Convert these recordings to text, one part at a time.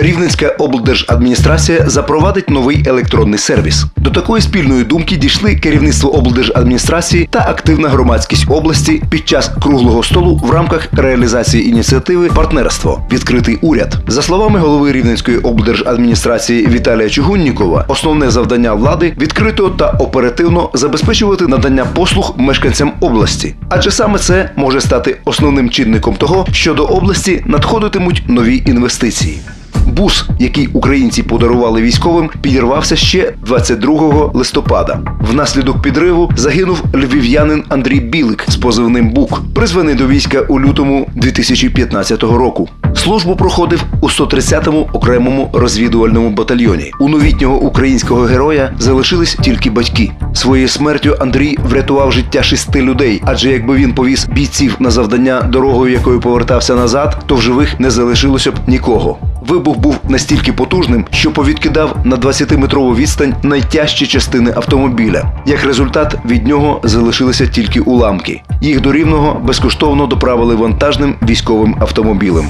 Рівненська облдержадміністрація запровадить новий електронний сервіс. До такої спільної думки дійшли керівництво облдержадміністрації та активна громадськість області під час круглого столу в рамках реалізації ініціативи Партнерство відкритий уряд. За словами голови Рівненської облдержадміністрації Віталія Чугуннікова, основне завдання влади відкрито та оперативно забезпечувати надання послуг мешканцям області, адже саме це може стати основним чинником того, що до області надходитимуть нові інвестиції. Бус, який українці подарували військовим, підірвався ще 22 листопада. Внаслідок підриву загинув львів'янин Андрій Білик з позивним Бук, призваний до війська у лютому 2015 року. Службу проходив у 130-му окремому розвідувальному батальйоні. У новітнього українського героя залишились тільки батьки. Своєю смертю Андрій врятував життя шести людей, адже якби він повіз бійців на завдання дорогою, якою повертався назад, то в живих не залишилося б нікого. Вибух був настільки потужним, що повідкидав на 20-метрову відстань найтяжчі частини автомобіля. Як результат, від нього залишилися тільки уламки. Їх до рівного безкоштовно доправили вантажним військовим автомобілем.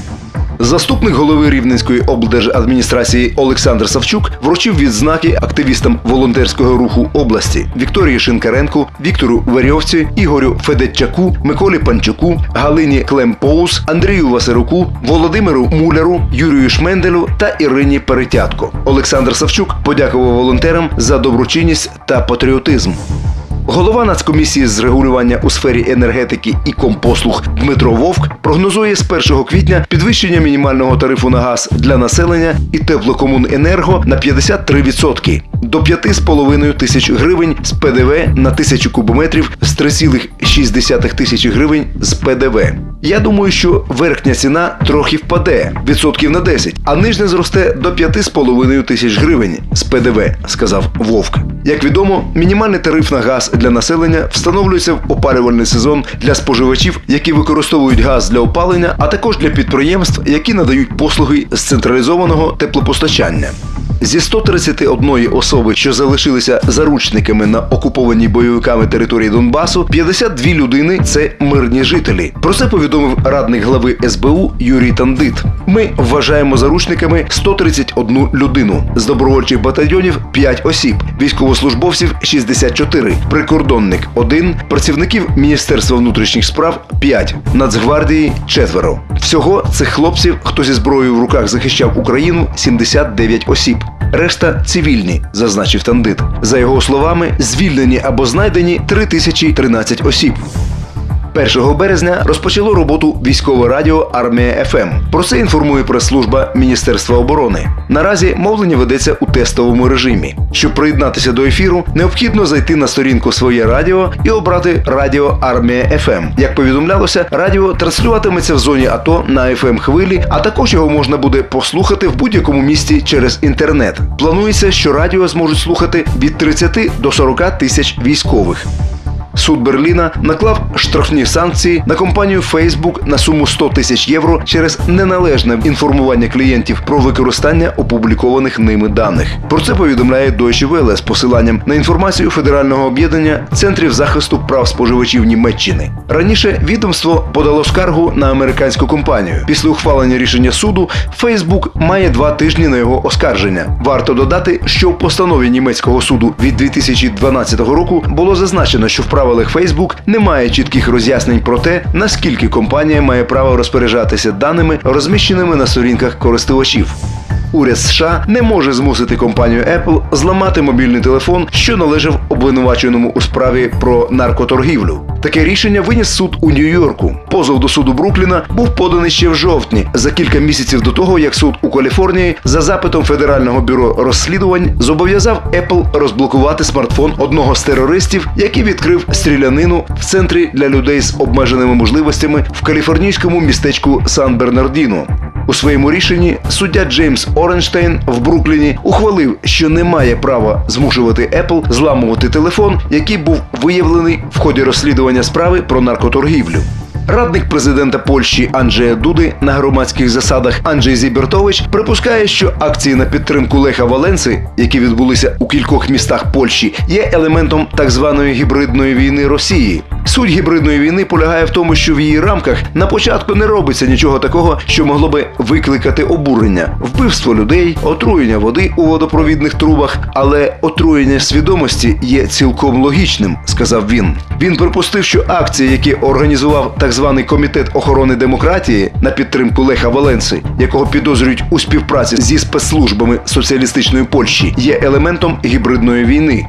Заступник голови Рівненської облдержадміністрації Олександр Савчук вручив відзнаки активістам волонтерського руху області Вікторії Шинкаренку, Віктору Варьовці, Ігорю Федетчаку, Миколі Панчуку, Галині Клемпоус, Андрію Васируку, Володимиру Муляру, Юрію Шменделю та Ірині Перетятко. Олександр Савчук подякував волонтерам за доброчинність та патріотизм. Голова Нацкомісії з регулювання у сфері енергетики і компослуг Дмитро Вовк прогнозує з 1 квітня підвищення мінімального тарифу на газ для населення і теплокомуненерго на 53% до 5,5 тисяч гривень з ПДВ на тисячу кубометрів з 3,6 тисячі гривень з ПДВ. Я думаю, що верхня ціна трохи впаде відсотків на 10, а нижня зросте до 5,5 тисяч гривень з ПДВ, сказав Вовк. Як відомо, мінімальний тариф на газ для населення встановлюється в опалювальний сезон для споживачів, які використовують газ для опалення, а також для підприємств, які надають послуги з централізованого теплопостачання. Зі 131 особи, що залишилися заручниками на окупованій бойовиками території Донбасу, 52 людини це мирні жителі. Про це повідомив радник глави СБУ Юрій Тандит. Ми вважаємо заручниками 131 людину з добровольчих батальйонів 5 осіб, військовослужбовців 64, прикордонник 1, працівників Міністерства внутрішніх справ 5, Нацгвардії 4. Всього цих хлопців, хто зі зброєю в руках захищав Україну, 79 осіб. Решта цивільні, зазначив Тандит. За його словами, звільнені або знайдені 3013 осіб. 1 березня розпочало роботу військове радіо Армія ФМ. Про це інформує прес-служба Міністерства оборони. Наразі мовлення ведеться у тестовому режимі. Щоб приєднатися до ефіру, необхідно зайти на сторінку Своє радіо і обрати Радіо Армія ФМ. Як повідомлялося, радіо транслюватиметься в зоні АТО на fm хвилі, а також його можна буде послухати в будь-якому місті через інтернет. Планується, що радіо зможуть слухати від 30 до 40 тисяч військових. Суд Берліна наклав штрафні санкції на компанію Facebook на суму 100 тисяч євро через неналежне інформування клієнтів про використання опублікованих ними даних. Про це повідомляє Deutsche Welle з посиланням на інформацію Федерального об'єднання центрів захисту прав споживачів Німеччини. Раніше відомство подало скаргу на американську компанію. Після ухвалення рішення суду Facebook має два тижні на його оскарження. Варто додати, що в постанові німецького суду від 2012 року було зазначено, що в правилах Facebook немає чітких роз'яснень про те, наскільки компанія має право розпоряджатися даними, розміщеними на сторінках користувачів. Уряд США не може змусити компанію Apple зламати мобільний телефон, що належав обвинуваченому у справі про наркоторгівлю. Таке рішення виніс суд у Нью-Йорку. Позов до суду Брукліна був поданий ще в жовтні, за кілька місяців до того, як суд у Каліфорнії за запитом Федерального бюро розслідувань зобов'язав Apple розблокувати смартфон одного з терористів, який відкрив стрілянину в центрі для людей з обмеженими можливостями в каліфорнійському містечку Сан-Бернардіно. У своєму рішенні суддя Джеймс Оренштейн в Брукліні ухвалив, що не має права змушувати Apple зламувати телефон, який був виявлений в ході розслідування справи про наркоторгівлю. Радник президента Польщі Анджея Дуди на громадських засадах Анджей Зібертович припускає, що акції на підтримку Леха Валенси, які відбулися у кількох містах Польщі, є елементом так званої гібридної війни Росії. Суть гібридної війни полягає в тому, що в її рамках на початку не робиться нічого такого, що могло би викликати обурення, вбивство людей, отруєння води у водопровідних трубах, але отруєння свідомості є цілком логічним, сказав він. Він припустив, що акції, які організував так званий комітет охорони демократії на підтримку Леха Валенси, якого підозрюють у співпраці зі спецслужбами соціалістичної Польщі, є елементом гібридної війни.